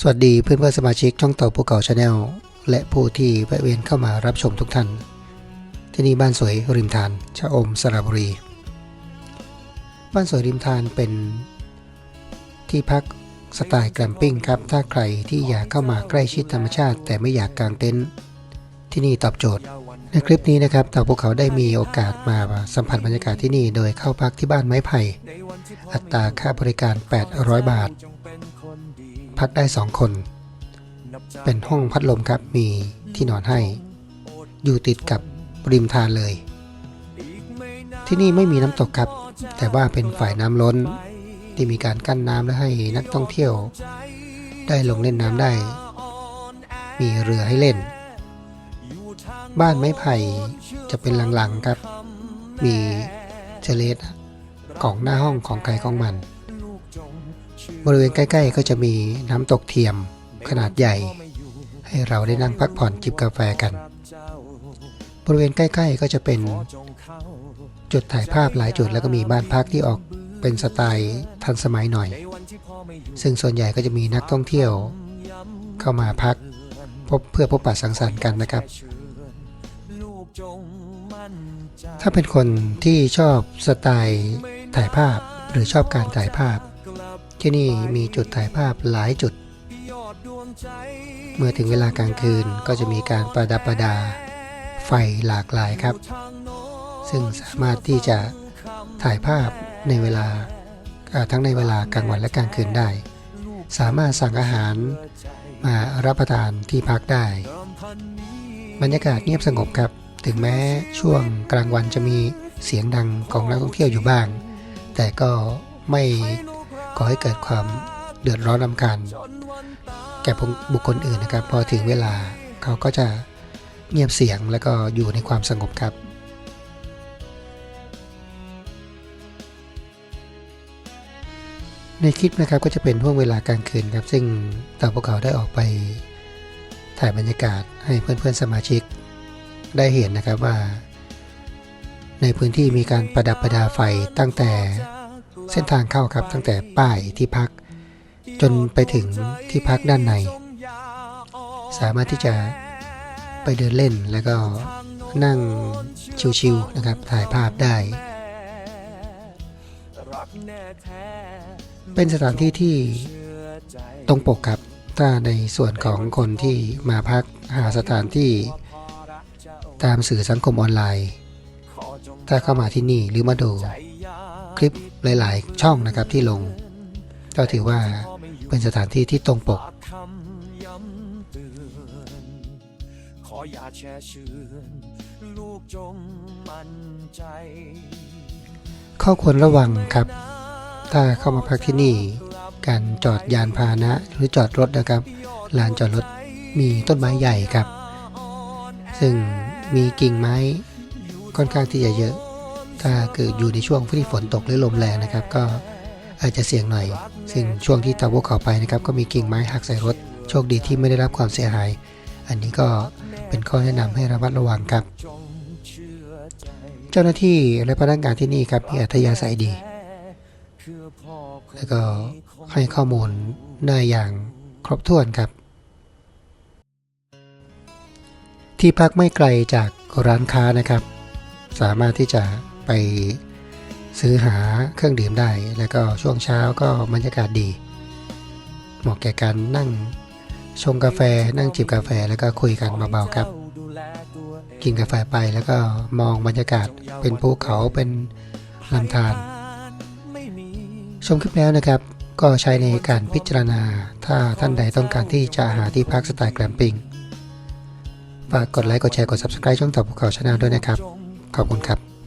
สวัสดีเพื่อนเพื่อนสมาชิกช่องเต่าภูเขาชาแนลและผู้ที่แวะเวียนเข้ามารับชมทุกท่าน ที่นี่บ้านสวยริมทานชะอมสระบุรี บ้านสวยริมทานเป็นที่พักสไตล์แกลมปิ้งครับ ถ้าใครที่อยากเข้ามาใกล้ชิดธรรมชาติ แต่ไม่อยากกางเต็นท์ที่นี่ตอบโจทย์ ในคลิปนี้นะครับเต่าภูเขาได้มีโอกาสมาสัมผัสบรรยากาศที่นี่ โดยเข้าพักที่บ้านไม้ไผ่อัตราค่าบริการ 800 บาท พักได้2คน เป็นห้องพัดลมครับมีที่นอนให้ อยู่ติดกับริมทานเลย ที่นี่ไม่มีน้ำตกครับ แต่ว่าเป็นฝ่ายน้ำล้น ที่มีการกั้นน้ำและให้นักท่องเที่ยว ได้ลงเล่นน้ำได้ มีเรือให้เล่น บ้านไม้ไผ่จะเป็นหลังๆครับ มีเทเลสของหน้าห้องของใครของมัน บริเวณใกล้ ๆ ก็จะมีน้ำตกเทียมขนาดใหญ่ ให้เราได้นั่งพักผ่อนจิบกาแฟกัน บริเวณใกล้ ๆ ก็จะเป็นจุดถ่ายภาพหลายจุดแล้วก็มีบ้านพักที่ออกเป็นสไตล์ทันสมัยหน่อย ซึ่งส่วนใหญ่ก็จะมีนักท่องเที่ยว เข้ามาพักพบเพื่อพบปะสังสรรค์กันนะครับ ถ้าเป็นคนที่ชอบสไตล์ถ่ายภาพหรือชอบการถ่ายภาพ ที่นี่มีจุดถ่ายภาพหลายจุด เมื่อถึงเวลากลางคืนก็จะมีการประดับประดา ไฟหลากหลายครับ ซึ่งสามารถที่จะถ่ายภาพในเวลาทั้งในเวลากลางวันและกลางคืนได้ สามารถสั่งอาหารมารับประทานที่พักได้ บรรยากาศเงียบสงบครับ ถึงแม้ช่วงกลางวันจะมีเสียงดังของนักท่องเที่ยวอยู่บ้าง แต่ก็ไม่ ก่อให้เกิดความเดือดร้อนรำคาญแก่บุคคลอื่นนะครับ พอถึงเวลาเขาก็จะเงียบเสียงแล้วก็อยู่ในความสงบครับในคลิปนะครับก็จะเป็นห่วงเวลากลางคืนครับ ซึ่งทาพวกเขาได้ออกไปถ่ายบรรยากาศให้เพื่อนๆสมาชิกได้เห็นนะครับว่า ในพื้นที่มีการประดับประดาไฟตั้งแต่ เส้นทางเข้าครับตั้งแต่ป้ายที่พัก จนไปถึงที่พักด้านใน สามารถที่จะไปเดินเล่นแล้วก็นั่งชิวๆนะครับถ่ายภาพได้ เป็นสถานที่ที่ตรงปกครับถ้าในส่วนของคนที่มาพักหาสถานที่ตามสื่อสังคมออนไลน์ ถ้าเข้ามาที่นี่หรือมาดู คลิปหลาย ๆ ช่องนะครับที่ลง ก็ถือว่าเป็นสถานที่ที่ตรงปก ขออย่าแช่เชือนลูกจงมั่นใจ ข้อควรระวังครับ ถ้าเข้ามาพักที่นี่ การจอดยานพาหนะหรือจอดรถนะครับลานจอดรถมีต้นไม้ใหญ่ครับ ซึ่งมีกิ่งไม้ค่อนข้างที่จะเยอะ ถ้าเกิดอยู่ในช่วงที่ฝนตกหรือลมแรงนะครับ ก็อาจจะเสี่ยงหน่อย ซึ่งช่วงที่ตะวกเขาไปนะครับ ก็มีกิ่งไม้หักใส่รถ โชคดีที่ไม่ได้รับความเสียหาย อันนี้ก็เป็นข้อแนะนำให้ระมัดระวังครับ เจ้าหน้าที่และพนักงานที่นี่ครับมีอัธยาศัยดี แล้วก็ให้ข้อมูลได้อย่างครบถ้วนครับ ที่พักไม่ไกลจากร้านค้านะครับ สามารถที่จะ ไปซื้อหาเครื่องดื่มได้ แล้วก็ช่วงเช้าก็บรรยากาศดี เหมาะแก่การนั่งชงกาแฟนั่งจิบกาแฟแล้วก็คุยกันเบาๆครับ กินกาแฟไปแล้วก็มองบรรยากาศเป็นภูเขาเป็นลำธารชมคลิปแล้วนะครับก็ใช้ในการพิจารณา ถ้าท่านใดต้องการที่จะหาที่พักสไตล์แกลมปิ้งฝากกดไลค์กดแชร์กด Subscribe ช่องต่อภูเขาชาแนลด้วยนะครับ ขอบคุณครับ